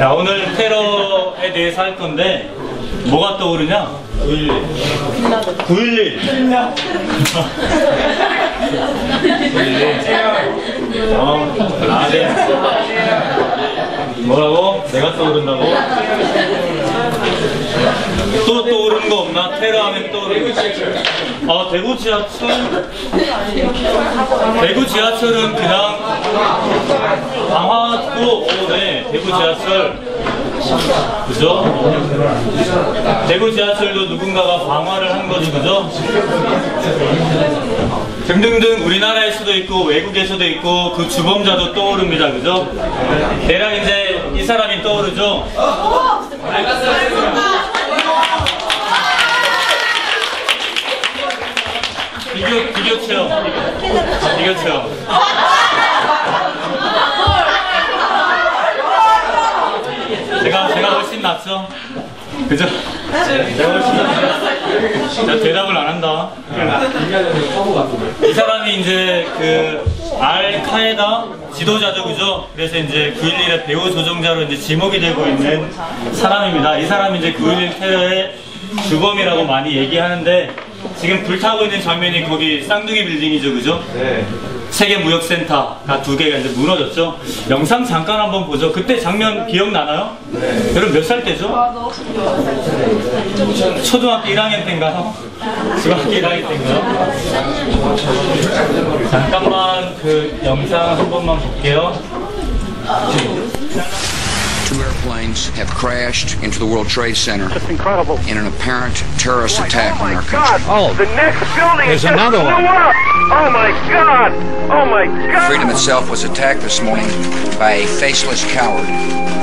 야, 오늘 테러에 대해서 할 건데 뭐가 떠오르냐? 911 911 어, 아, 네. 뭐라고? 내가 떠오른다고? 또 떠오르는 거 없나? 테러 하면 떠오르는 거. 아, 대구 지하철? 대구 지하철은 그냥 방화도, 오, 네. 대구 지하철. 그죠? 대구 지하철도 누군가가 방화를 한 거지, 그죠? 등등등 우리나라에서도 있고 외국에서도 있고 그 주범자도 떠오릅니다. 그죠? 대략 이제 이 사람이 떠오르죠? 비교, 비교 체험. 비교 체험. 낫죠? 그죠? 나 대답을 안 한다. 이 사람이 이제 그 알카에다 지도자죠, 그죠? 그래서 이제 9.11의 배후 조종자로 이제 지목이 되고 있는 사람입니다. 이 사람이 이제 9.11 테러의 주범이라고 많이 얘기하는데 지금 불타고 있는 장면이 거기 쌍둥이 빌딩이죠, 그죠? 세계무역센터가 두 개가 이제 무너졌죠. 영상 잠깐 한번 보죠. 그때 장면 기억나나요? 네. 여러분 몇 살 때죠? 초등학교 1학년 때인가요? 중학교 1학년 때인가요? 잠깐만 그 영상 한 번만 볼게요. Two airplanes have crashed into the World Trade Center It's incredible. in an apparent terrorist oh attack oh on my our God! country. Oh, the next building there's just another blew one. up. Oh my God! Oh my God! Freedom itself was attacked this morning by a faceless coward,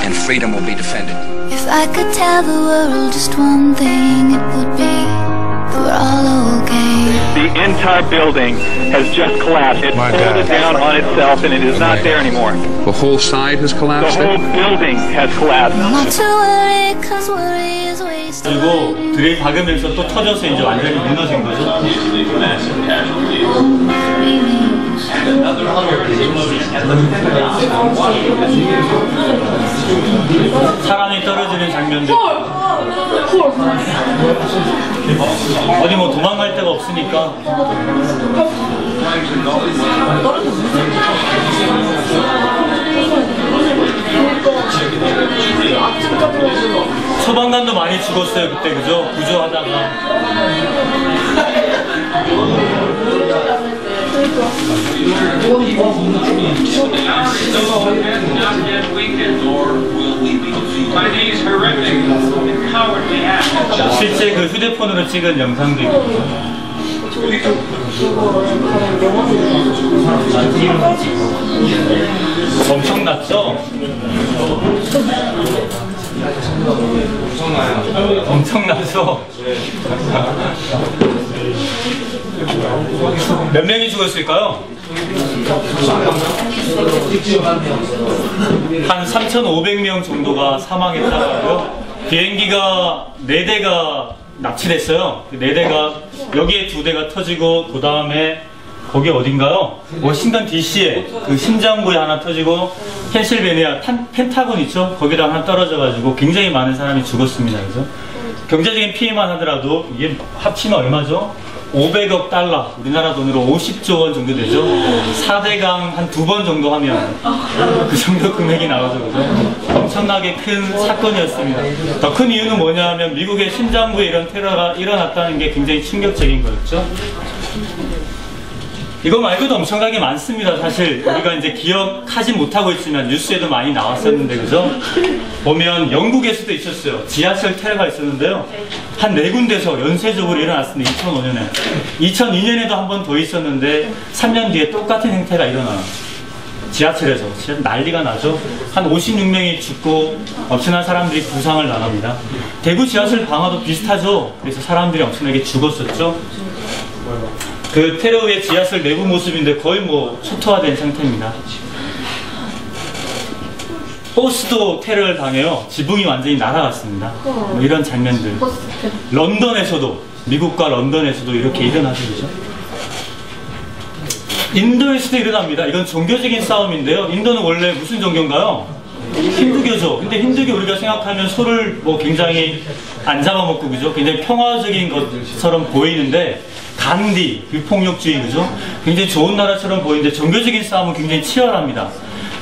and freedom will be defended. If I could tell the world just one thing, it would be that we're all okay. The entire building has just collapsed. It My folded God. down on itself and it is not there anymore. The whole side has The collapsed. whole building has collapsed. Not to worry, cause worry is wasted. 그리고 드레이 박으면서 또 터져서 이제 완전히 무너진 거죠. 사람이 떨어지는 장면들. 어디 뭐 도망갈 데가 없으니까. 소방관도 많이 죽었어요 그때 그죠? 구조하다가. by these horrific. 실제 그 휴대폰으로 찍은 영상도 있고. 엄청났죠? 엄청나죠? 몇 명이 죽었을까요? 한 3,500명 정도가 사망했다고 하고요. 비행기가 4대가 납치됐어요. 그 4대가 여기에 2대가 터지고 그 다음에 거기 어딘가요? 워싱턴 DC에 그 심장부에 하나 터지고 펜실베니아 탄- 펜타곤 있죠? 거기다 하나 떨어져가지고 굉장히 많은 사람이 죽었습니다. 그죠? 경제적인 피해만 하더라도 이게 합치면 얼마죠? 500억 달러, 우리나라 돈으로 50조 원 정도 되죠? 4대강 한 두 번 정도 하면 그 정도 금액이 나오죠, 그죠? 엄청나게 큰 사건이었습니다. 더 큰 이유는 뭐냐면 미국의 심장부에 이런 테러가 일어났다는 게 굉장히 충격적인 거였죠. 이거 말고도 엄청나게 많습니다. 사실 우리가 이제 기억하지 못하고 있지만 뉴스에도 많이 나왔었는데 그죠? 보면 영국에서도 있었어요. 지하철 테러가 있었는데요. 한 네 군데서 연쇄적으로 일어났습니다. 2005년에. 2002년에도 한 번 더 있었는데 3년 뒤에 똑같은 행태가 일어나요. 지하철에서 진짜 난리가 나죠. 한 56명이 죽고 엄청난 사람들이 부상을 당합니다. 대구 지하철 방화도 비슷하죠. 그래서 사람들이 엄청나게 죽었었죠. 그 테러의 지하철 내부 모습인데 거의 뭐 초토화된 상태입니다. 버스도 테러를 당해요. 지붕이 완전히 날아갔습니다. 뭐 이런 장면들. 런던에서도 미국과 런던에서도 이렇게 일어나죠, 그죠? 인도에서도 일어납니다. 이건 종교적인 싸움인데요. 인도는 원래 무슨 종교인가요? 힌두교죠. 근데 힌두교 우리가 생각하면 소를 뭐 굉장히 안 잡아먹고 그죠? 굉장히 평화적인 것처럼 보이는데 간디, 불폭력주의 그죠? 굉장히 좋은 나라처럼 보이는데 종교적인 싸움은 굉장히 치열합니다.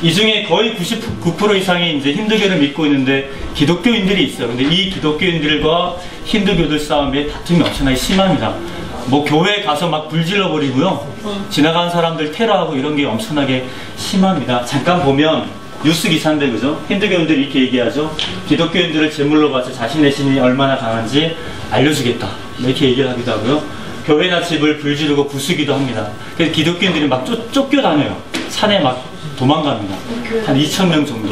이 중에 거의 99% 이상이 이제 힌두교를 믿고 있는데 기독교인들이 있어요. 근데 이 기독교인들과 힌두교들 싸움에 다툼이 엄청나게 심합니다. 뭐 교회 가서 막 불질러 버리고요. 지나가는 사람들 테러하고 이런 게 엄청나게 심합니다. 잠깐 보면 뉴스 기사인데 그죠? 힌두교인들이 이렇게 얘기하죠. 기독교인들을 제물로 바쳐 자신의 신이 얼마나 강한지 알려주겠다. 이렇게 얘기를 하기도 하고요. 교회나 집을 불지르고 부수기도 합니다. 그래서 기독교인들이 막 쫓, 쫓겨다녀요. 산에 막 도망갑니다. 한 2천 명 정도.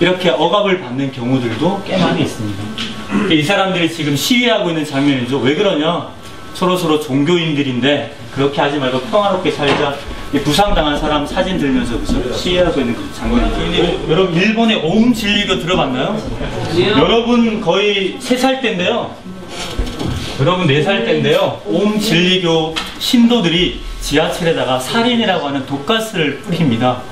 이렇게 억압을 받는 경우들도 꽤 많이 있습니다. 이 사람들이 지금 시위하고 있는 장면이죠. 왜 그러냐? 서로 서로 종교인들인데 그렇게 하지 말고 평화롭게 살자. 이 부상당한 사람 사진 들면서 그죠? 시위하고 있는 그 장면이죠. 근데 여러분 일본의 옴 진리교 들어봤나요? 여러분 거의 3살 때인데요. 여러분 4살 때인데요. 옴 진리교 신도들이 지하철에다가 살인이라고 하는 독가스를 뿌립니다.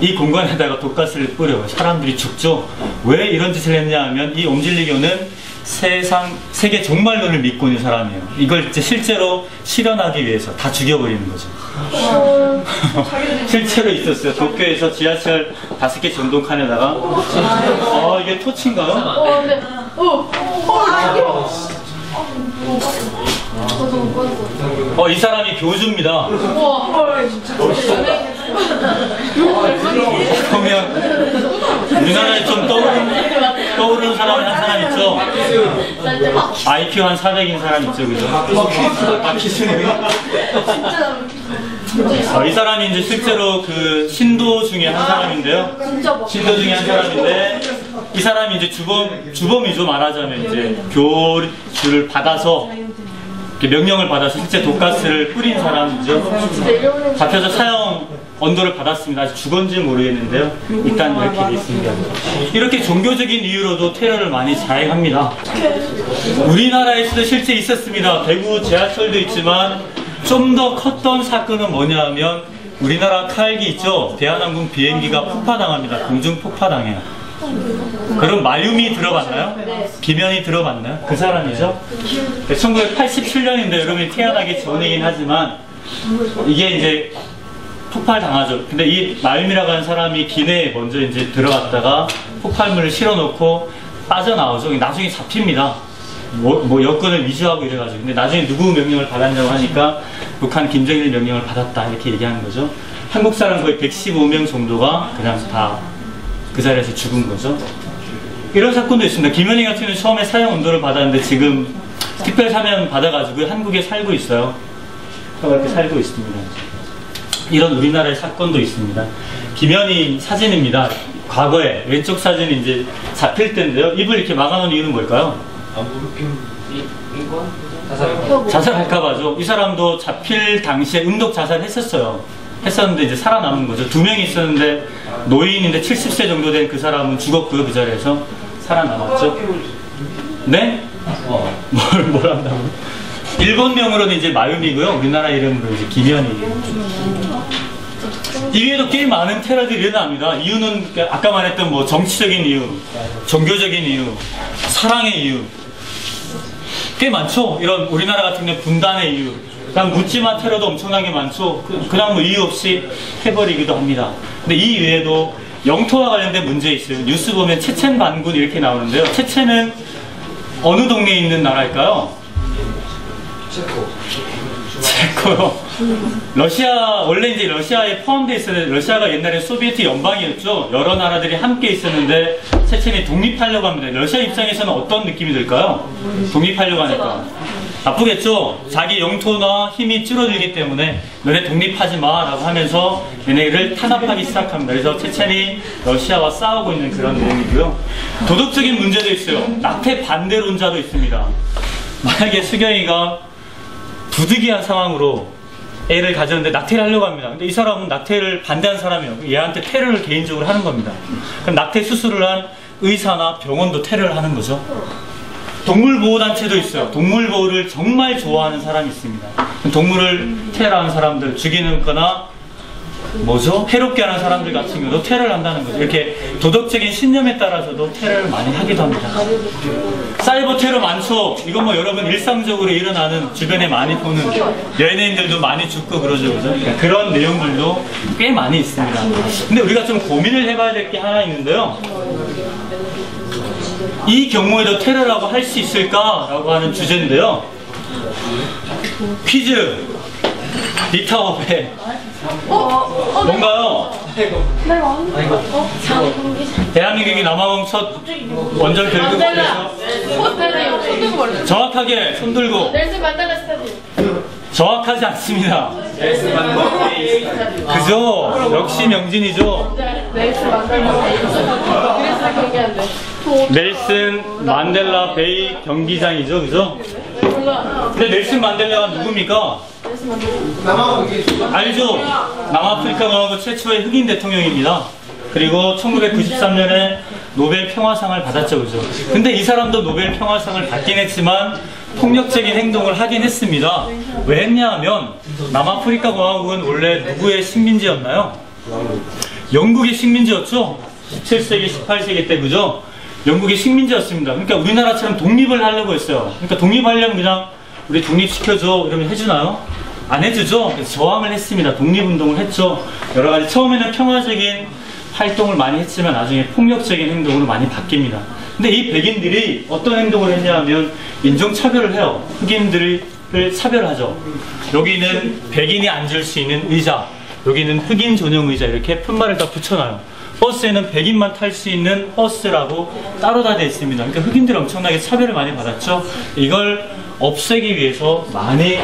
이 공간에다가 독가스를 뿌려요. 사람들이 죽죠. 왜 이런 짓을 했냐 하면 이 옴진리교는 세상 세계 종말론을 믿고 있는 사람이에요. 이걸 이제 실제로 실현하기 위해서 다 죽여버리는 거죠. 실제로 있었어요. 도쿄에서 지하철 다섯 개 전동 칸에다가 아 이게 토치인가요? 어, 근데, 어, 어, 어 이 사람이 교주입니다. 그러면 우리나라에 좀 떠오르는, 떠오르는 사람이 한 사람 있죠? IQ 한 400인 사람 있죠, 그죠? 어, 이 사람이 이제 실제로 그 신도 중에 한 사람인데요. 신도 중에 한 사람인데 이 사람이 이제 주범 주범이죠 말하자면 이제 교 주를 받아서 명령을 받아서 실제 독가스를 뿌린 사람이죠. 잡혀서 사형 언도를 받았습니다. 아직 죽었는지 모르겠는데요. 일단 이렇게 돼 있습니다. 이렇게 종교적인 이유로도 테러를 많이 자행합니다. 우리나라에서도 실제 있었습니다. 대구 지하철도 있지만 좀 더 컸던 사건은 뭐냐 하면 우리나라 칼기 있죠. 대한항공 비행기가 폭파당합니다. 공중 폭파당해요. 그럼 마유미 들어봤나요? 김현이 들어봤나요? 그 사람이죠. 1987년인데 여러분이 태어나기 전이긴 하지만 이게 이제 폭발 당하죠. 근데 이 마유미라고 하는 사람이 기내에 먼저 이제 들어갔다가 폭발물을 실어놓고 빠져나오죠. 나중에 잡힙니다. 뭐, 뭐 여권을 위조하고 이래가지고. 근데 나중에 누구 명령을 받았냐고 하니까 북한 김정일 명령을 받았다. 이렇게 얘기하는 거죠. 한국 사람 거의 115명 정도가 그냥 다 그 자리에서 죽은 거죠. 이런 사건도 있습니다. 김현희 같은 경우는 처음에 사형 언도를 받았는데 지금 특별 사면 받아가지고 한국에 살고 있어요. 이렇게 살고 있습니다. 이런 우리나라의 사건도 있습니다. 김현희 사진입니다. 과거에 왼쪽 사진이 이제 잡힐 때인데요. 입을 이렇게 막아놓은 이유는 뭘까요? 자살할까봐죠. 이 사람도 잡힐 당시에 음독 자살했었어요. 했었는데 이제 살아남은 거죠. 두 명이 있었는데 노인인데 70세 정도 된 그 사람은 죽었고요. 그 자리에서 살아남았죠. 네? 어, 뭘, 뭘 한다고? 일본 명으로는 이제 마유미고요. 우리나라 이름으로 이제 김현이. 이 외에도 꽤 많은 테러들이 일어납니다. 이유는 아까 말했던 뭐 정치적인 이유, 종교적인 이유, 사랑의 이유. 꽤 많죠? 이런 우리나라 같은 경우 분단의 이유. 그냥 묻지마 테러도 엄청나게 많죠? 그- 그냥 뭐 이유 없이 해버리기도 합니다. 근데 이 외에도 영토와 관련된 문제 있어요. 뉴스 보면 체첸 반군 이렇게 나오는데요. 체첸은 어느 동네에 있는 나라일까요? 체코요. 러시아 원래 이제 러시아에 포함되어 있었는데 러시아가 옛날에 소비에트 연방이었죠. 여러 나라들이 함께 있었는데 체첸이 독립하려고 합니다. 러시아 입장에서는 어떤 느낌이 들까요? 독립하려고 하니까 나쁘겠죠. 자기 영토나 힘이 줄어들기 때문에 너네 독립하지 마라고 하면서 얘네를 탄압하기 시작합니다. 그래서 체첸이 러시아와 싸우고 있는 그런 내용이고요. 도덕적인 문제도 있어요. 낙태 반대론자도 있습니다. 만약에 수경이가 부득이한 상황으로 애를 가졌는데 낙태를 하려고 합니다. 근데 이 사람은 낙태를 반대하는 사람이에요. 얘한테 테러를 개인적으로 하는 겁니다. 그럼 낙태 수술을 한 의사나 병원도 테러를 하는 거죠. 동물보호단체도 있어요. 동물보호를 정말 좋아하는 사람이 있습니다. 동물을 테러하는 사람들 죽이는 거나 뭐죠? 해롭게 하는 사람들 같은 경우도 테러를 한다는 거죠. 이렇게 도덕적인 신념에 따라서도 테러를 많이 하기도 합니다. 사이버 테러 많죠? 이건 뭐 여러분 일상적으로 일어나는 주변에 많이 보는 연예인들도 많이 죽고 그러죠. 그죠? 그러니까 그런 내용들도 꽤 많이 있습니다. 근데 우리가 좀 고민을 해봐야 될 게 하나 있는데요. 이 경우에도 테러라고 할 수 있을까라고 하는 주제인데요. 퀴즈 리타워페 뭔가요? 대한민국이 남아공 첫 원정 결국 만델라 에서 스타디움 손들고 말해 정확하게 손 들고 만델라 스타디움 정확하지 않습니다. 그죠? 역시 명진이죠. 넬슨 만델라 베이 경기장이죠, 그죠? 근데 넬슨 만델라가 누굽니까? 알죠? 남아프리카 공화국 최초의 흑인 대통령입니다. 그리고 1993년에 노벨 평화상을 받았죠, 그죠? 근데 이 사람도 노벨 평화상을 받긴 했지만 폭력적인 행동을 하긴 했습니다. 왜 했냐면 남아프리카 공화국은 원래 누구의 식민지였나요? 영국의 식민지였죠? 17세기, 18세기 때, 그죠? 영국의 식민지였습니다. 그러니까 우리나라처럼 독립을 하려고 했어요. 그러니까 독립하려면 그냥 우리 독립시켜줘 이러면 해주나요? 안 해주죠? 그래서 저항을 했습니다. 독립운동을 했죠. 여러 가지 처음에는 평화적인 활동을 많이 했지만 나중에 폭력적인 행동으로 많이 바뀝니다. 근데 이 백인들이 어떤 행동을 했냐 하면 인종차별을 해요. 흑인들을 차별하죠. 여기는 백인이 앉을 수 있는 의자, 여기는 흑인 전용 의자 이렇게 편말을 다 붙여놔요. 버스에는 백인만 탈 수 있는 버스라고 따로 다 되어 있습니다. 그러니까 흑인들이 엄청나게 차별을 많이 받았죠. 이걸 없애기 위해서 많이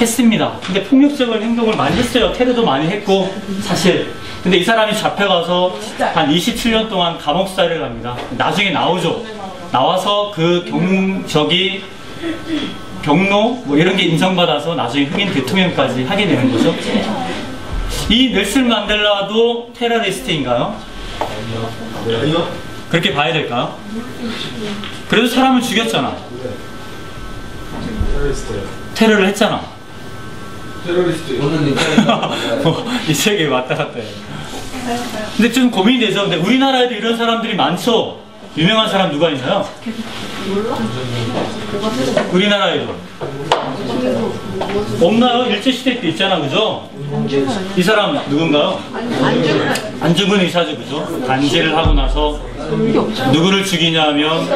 했습니다. 근데 폭력적인 행동을 많이 했어요. 테러도 많이 했고 사실. 근데 이 사람이 잡혀가서 한 27년 동안 감옥살이를 합니다. 나중에 나오죠. 나와서 그 경적이 경로 뭐 이런 게 인정받아서 나중에 흑인 대통령까지 하게 되는 거죠. 이 넬슨 만델라도 테러리스트인가요? 그렇게 봐야 될까요? 그래도 사람을 죽였잖아. 테러를 했잖아. 뭐, 이 세계에 왔다 갔다 해. 근데 좀 고민이 되죠. 근데 우리나라에도 이런 사람들이 많죠. 유명한 사람 누가 있나요? 우리나라에도. 없나요? 일제시대 때 있잖아, 그죠? 이 사람 누군가요? 안중근 의사죠, 그죠? 단지를 하고 나서 누구를 죽이냐면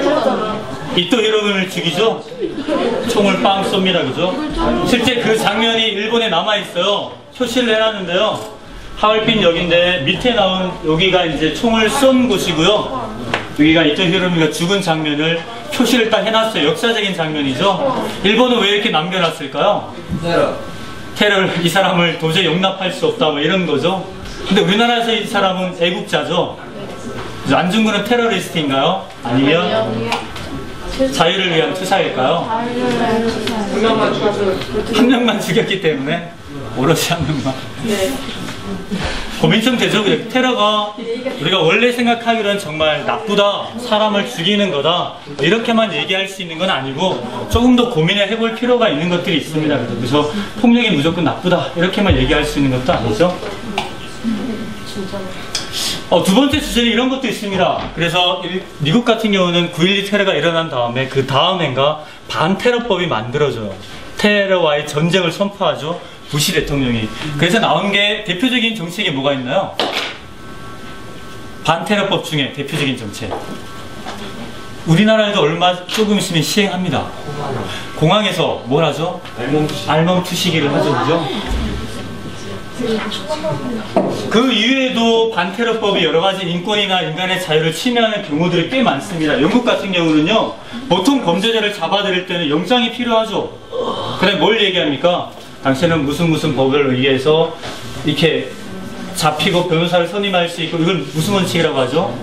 이토 히로부미를 죽이죠? 총을 빵 쏩니다, 그죠? 실제 그 장면이 일본에 남아있어요. 표시를 해놨는데요. 하얼빈 역인데 밑에 나온 여기가 이제 총을 쏜 곳이고요. 여기가 이토 히로부미가 죽은 장면을 표시를 딱 해놨어요. 역사적인 장면이죠. 일본은 왜 이렇게 남겨놨을까요? 테러를 이 사람을 도저히 용납할 수 없다 뭐 이런 거죠. 근데 우리나라에서 이 사람은 애국자죠. 안중근은 테러리스트인가요? 아니면 자유를 위한 투사일까요? 한 명만 죽였기 때문에 오롯이 한 명만. 고민 좀 되죠. 그냥 테러가 우리가 원래 생각하기로는 정말 나쁘다, 사람을 죽이는 거다 이렇게만 얘기할 수 있는 건 아니고 조금 더 고민을 해볼 필요가 있는 것들이 있습니다. 그래서 폭력이 무조건 나쁘다 이렇게만 얘기할 수 있는 것도 아니죠. 어, 두 번째 주제는 이런 것도 있습니다. 그래서 일- 미국 같은 경우는 9.12 테러가 일어난 다음에 그 다음 해인가 반테러법이 만들어져요. 테러와의 전쟁을 선포하죠. 부시 대통령이. 그래서 나온 게 대표적인 정책이 뭐가 있나요? 반테러법 중에 대표적인 정책. 우리나라에도 얼마 조금 있으면 시행합니다. 공항에서 뭘 하죠? 알몸 투시기를 하죠, 그죠? 그 이외에도 반테러법이 여러 가지 인권이나 인간의 자유를 침해하는 경우들이 꽤 많습니다. 영국 같은 경우는요, 보통 범죄자를 잡아들일 때는 영장이 필요하죠. 그래 뭘 얘기합니까? 당신은 무슨 무슨 법을 의해서 이렇게 잡히고 변호사를 선임할 수 있고 이걸 무슨 원칙이라고 하죠?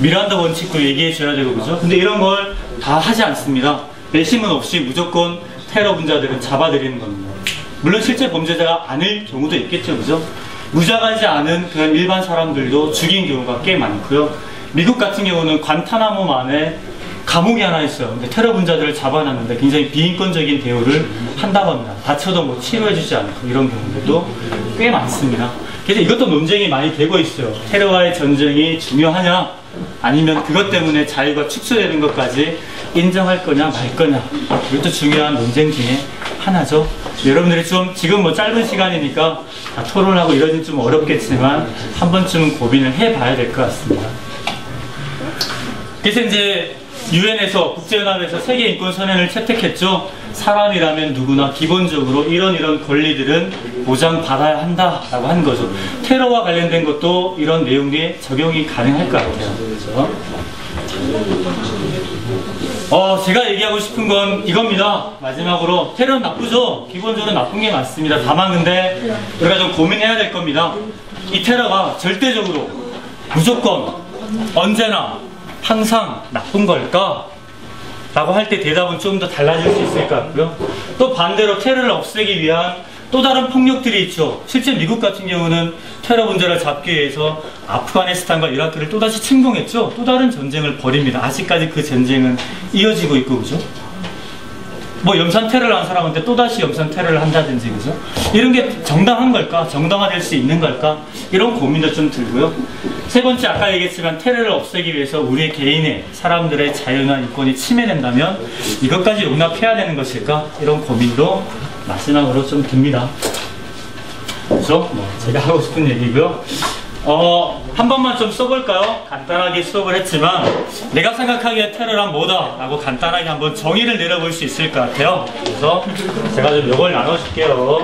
미란다 원칙도 얘기해 줘야 되고 그죠? 근데 이런 걸 다 하지 않습니다. 배심은 없이 무조건 테러 분자들은 잡아들이는 겁니다. 물론 실제 범죄자가 아닐 경우도 있겠죠, 그죠? 무장하지 않은 그런 일반 사람들도 죽인 경우가 꽤 많고요. 미국 같은 경우는 관타나모만에 감옥이 하나 있어요. 근데 테러 분자들을 잡아놨는데 굉장히 비인권적인 대우를 한다고 합니다. 다쳐도 뭐 치료해주지 않고 이런 경우들도 꽤 많습니다. 그래서 이것도 논쟁이 많이 되고 있어요. 테러와의 전쟁이 중요하냐, 아니면 그것 때문에 자유가 축소되는 것까지 인정할 거냐 말 거냐. 이것도 중요한 논쟁 중에 하나죠. 여러분들이 좀 지금 뭐 짧은 시간이니까 다 토론하고 이러긴 좀 어렵겠지만 한 번쯤은 고민을 해봐야 될 것 같습니다. 그래서 이제 유엔에서 국제연합에서 세계 인권 선언을 채택했죠. 사람이라면 누구나 기본적으로 이런 이런 권리들은 보장받아야 한다라고 한 거죠. 테러와 관련된 것도 이런 내용에 적용이 가능할 것 같아요. 그렇죠? 어, 제가 얘기하고 싶은 건 이겁니다. 마지막으로 테러는 나쁘죠. 기본적으로 나쁜 게 맞습니다. 다만 근데 우리가 좀 고민해야 될 겁니다. 이 테러가 절대적으로 무조건 언제나 항상 나쁜 걸까? 라고 할 때 대답은 좀 더 달라질 수 있을 것 같고요. 또 반대로 테러를 없애기 위한 또 다른 폭력들이 있죠. 실제 미국 같은 경우는 테러 문제를 잡기 위해서 아프가니스탄과 이라크를 또다시 침공했죠. 또 다른 전쟁을 벌입니다. 아직까지 그 전쟁은 이어지고 있고, 그죠? 뭐 염산 테러를 한 사람한테 또다시 염산 테러를 한다든지 그죠? 이런 게 정당한 걸까? 정당화될 수 있는 걸까? 이런 고민도 좀 들고요. 세 번째 아까 얘기했지만 테러를 없애기 위해서 우리 개인의 사람들의 자유나 인권이 침해된다면 이것까지 용납해야 되는 것일까? 이런 고민도 마지막으로 좀 듭니다. 그죠? 뭐 제가 하고 싶은 얘기고요. 어, 한 번만 좀 써볼까요? 간단하게 수업을 했지만 내가 생각하기에 테러란 뭐다? 라고 간단하게 한번 정의를 내려볼 수 있을 것 같아요. 그래서 제가 좀 이걸 나눠줄게요.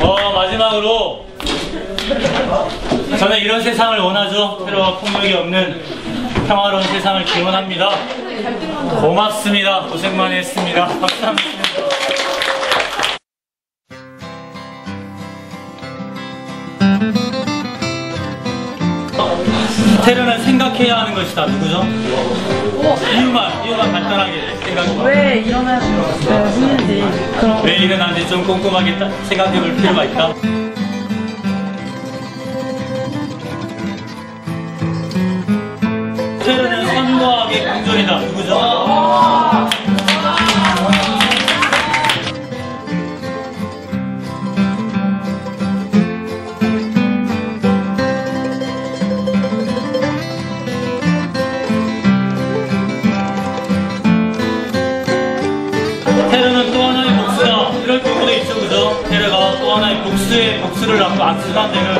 어, 마지막으로 저는 이런 세상을 원하죠. 테러와 폭력이 없는 평화로운 세상을 기원합니다. 고맙습니다. 고생 많이 했습니다. 감사합니다. 테러는 생각해야 하는 것이다. 누구죠? 이유만, 이유만 간단하게 생각해. 왜 일어나는지 그런 왜 일어나는지 좀 꼼꼼하게 따- 생각해 볼 필요가 있다. 공존이다. 누구죠? 테러는 또 하나의 복수다. 이럴 경우도 있죠, 그죠? 테러가 또 하나의 복수의 복수를 낳고 악순환되는